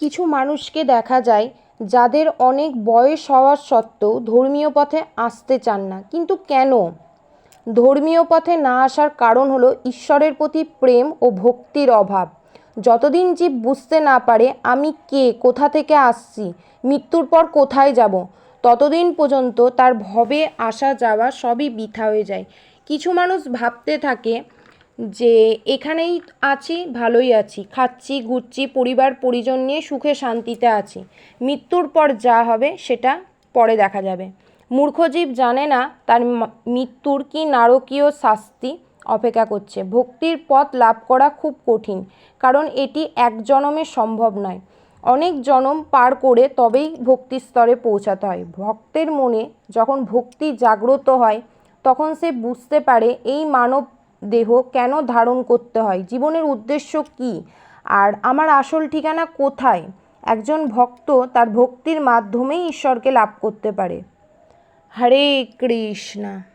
কিছু মানুষকে দেখা যায় যাদের অনেক বয়স হওয়া সত্ত্বেও ধর্মীয় পথে আসতে চান না। কিন্তু কেন? ধর্মীয় পথে না আসার কারণ হলো ঈশ্বরের প্রতি প্রেম ও ভক্তির অভাব। যতদিন জীব বুঝতে না পারে আমি কে, কোথা থেকে আসছি, মৃত্যুর পর কোথায় যাব, ততদিন পর্যন্ত তার ভবে আসা যাওয়া সবই বৃথা হয়ে যায়। কিছু মানুষ ভাবতে থাকে যে এখানেই আছি, ভালোই আছি। খাচ্ছি, ঘুরছি, পরিবার, পরিজন নিয়ে সুখে শান্তিতে আছি। মৃত্যুর পর যা হবে সেটা পরে দেখা যাবে। মূর্খজীব জানে না তার মৃত্যুর কি নারকীয় শাস্তি অপেক্ষা করছে। ভক্তির পথ লাভ করা খুব কঠিন, কারণ এটি এক জনমে সম্ভব নয়। অনেক জনম পার করে তবেই ভক্তির স্তরে পৌঁছাতে হয়। ভক্তের মনে যখন ভক্তি জাগ্রত হয়, তখন সে বুঝতে পারে, এই মানব দেহ কেন ধারণ করতে হয়? জীবনের উদ্দেশ্য কি? আর আমার আসল ঠিকানা কোথায়? একজন ভক্ত তার ভক্তির মাধ্যমেই ঈশ্বরকে লাভ করতে পারে। হরে কৃষ্ণা।